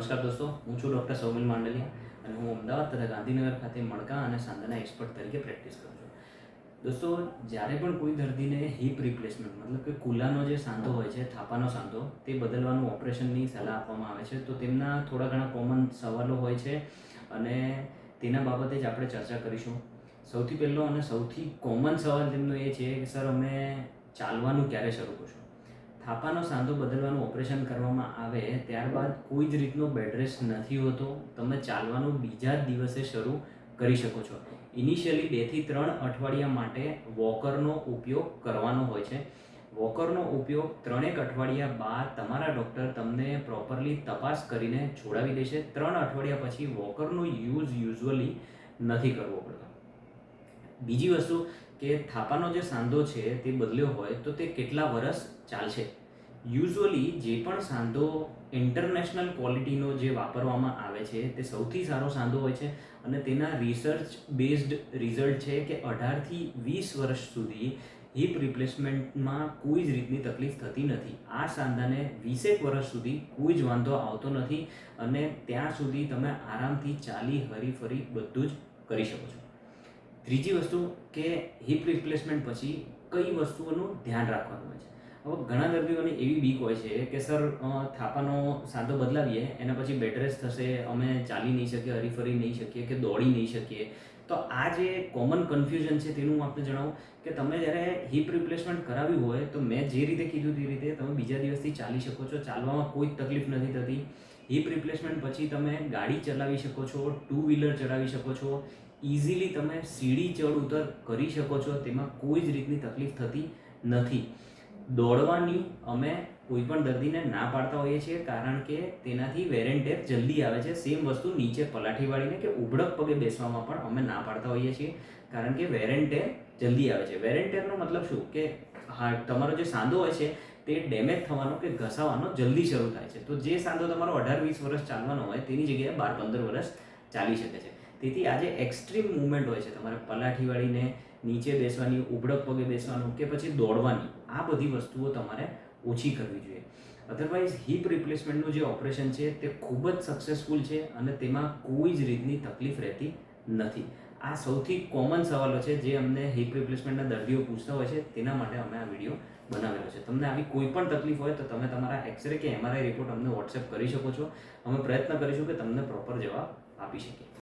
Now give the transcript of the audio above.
નમસ્કાર દોસ્તો, હું છું ડૉક્ટર સૌમિલ માંડલિયા અને હું અમદાવાદ તથા ગાંધીનગર ખાતે મણકા અને સાંધાના એક્સપર્ટ તરીકે પ્રેક્ટિસ કરું છું. દોસ્તો, જ્યારે પણ કોઈ દર્દીને હિપ રિપ્લેસમેન્ટ મતલબ કે કુલાનો જે સાંધો હોય છે, થાપાનો સાંધો, તે બદલવાનું ઓપરેશનની સલાહ આપવામાં આવે છે, તો તેમના થોડા ઘણા કોમન સવાલો હોય છે અને તેના બાબતે જ આપણે ચર્ચા કરીશું. સૌથી પહેલો અને સૌથી કોમન સવાલ તેમનો એ છે કે, સર, અમે ચાલવાનું ક્યારે શરૂ કરશું? થાપાનો સાંધો બદલવાનું ઓપરેશન કરવામાં આવે, ત્યારબાદ કોઈ જ રીતનો બેડ રેસ્ટ નથી હોતો. તમે ચાલવાનું બીજા જ દિવસે શરૂ કરી શકો છો. ઇનિશિયલી બેથી ત્રણ અઠવાડિયા માટે વોકરનો ઉપયોગ કરવાનો હોય છે. વોકરનો ઉપયોગ ત્રણેક અઠવાડિયા બાદ તમારા ડૉક્ટર તમને પ્રોપરલી તપાસ કરીને છોડાવી દેશે. ત્રણ અઠવાડિયા પછી વોકરનો યુઝ યુઝ્યુઅલી નથી કરવો પડતો. બીજી વસ્તુ કે થાપાનો જે સાંધો છે તે બદલ્યો હોય તો તે કેટલા વર્ષ ચાલશે? યુઝ્યુઅલી જે પણ સાંધો ઇન્ટરનેશનલ ક્વોલિટીનો જે વાપરવામાં આવે છે, તે સૌથી સારો સાંધો હોય છે અને તેના રિસર્ચ બેઝડ રિઝલ્ટ છે કે અઢારથી વીસ વર્ષ સુધી હિપ રિપ્લેસમેન્ટમાં કોઈ જ રીતની તકલીફ થતી નથી. આ સાંધાને વીસેક વર્ષ સુધી કોઈ જ વાંધો આવતો નથી અને ત્યાં સુધી તમે આરામથી ચાલી હરીફરી બધું જ કરી શકો છો. ત્રીજી વસ્તુ કે હિપ રિપ્લેસમેન્ટ પછી કઈ વસ્તુઓનું ધ્યાન રાખવાનું હોય છે. હવે ઘણા દર્દીઓની એવી બીક હોય છે કે સર થાપાનો સાંધો બદલાવીએ, એના પછી બેડરેસ થશે, અમે ચાલી નહીં શકીએ, હરીફરી નહીં શકીએ કે દોડી નહીં શકીએ. તો આ જે કોમન કન્ફ્યુઝન છે તેનું હું આપને જણાવું કે તમે જ્યારે હિપ રિપ્લેસમેન્ટ કરાવ્યું હોય તો મેં જે રીતે કીધું તે રીતે તમે બીજા દિવસથી ચાલી શકો છો. ચાલવામાં કોઈ તકલીફ નથી થતી. હિપ રિપ્લેસમેન્ટ પછી તમે ગાડી ચલાવી શકો છો, ટુ વ્હીલર ચલાવી શકો છો ઇઝીલી તમે સીડી ચડ ઉતર કરી શકો છો, તેમાં કોઈ જ રીતની તકલીફ થતી નથી. દોડવાની અમે કોઈ પણ દર્દીને ના પાડતા હોઈએ છીએ, કારણ કે તેનાથી વેરેન્ટેર જલ્દી આવે છે. સેમ વસ્તુ નીચે પલાઠી વાળીને કે ઉબડક પગે બેસવામાં પણ અમે ના પાડતા હોઈએ છીએ, કારણ કે વેરેન્ટેર જલ્દી આવે છે. વેરેન્ટેરનો મતલબ શું? કે હા, તમારો જે સાંધો હોય છે તે ડેમેજ થવાનો કે ઘસાવાનો જલ્દી શરૂ થાય છે. તો જે સાંધો તમારો અઢાર, વીસ વર્ષ ચાલવાનો હોય, તેની જગ્યાએ બાર, પંદર વર્ષ ચાલી શકે છે. તેથી આજે એક્સ્ટ્રીમ મુવમેન્ટ હોય છે, તમારે પલાઠી વાળીને નીચે બેસવાની ઉબડક પગે બેસવાનું કે પછી દોડવાની, આ બધી વસ્તુઓ તમારે ઓછી કરવી જોઈએ. અધરવાઇઝ હિપ રિપ્લેસમેન્ટનું જે ઓપરેશન છે, તે ખૂબ જ સક્સેસફુલ છે અને તેમાં કોઈ જ રીતની તકલીફ રહેતી નથી. આ સૌથી કોમન સવાલો છે જે અમને હિપ રિપ્લેસમેન્ટના દર્દીઓ પૂછતા હોય છે, તેના માટે અમે આ વીડિયો બનાવેલો છે. તમને આવી કોઈ પણ તકલીફ હોય તો તમે તમારા એક્સરે કે એમઆરઆઈ રિપોર્ટ અમને વોટ્સએપ કરી શકો છો. અમે પ્રયત્ન કરીશું કે તમને પ્રોપર જવાબ આપી શકીએ.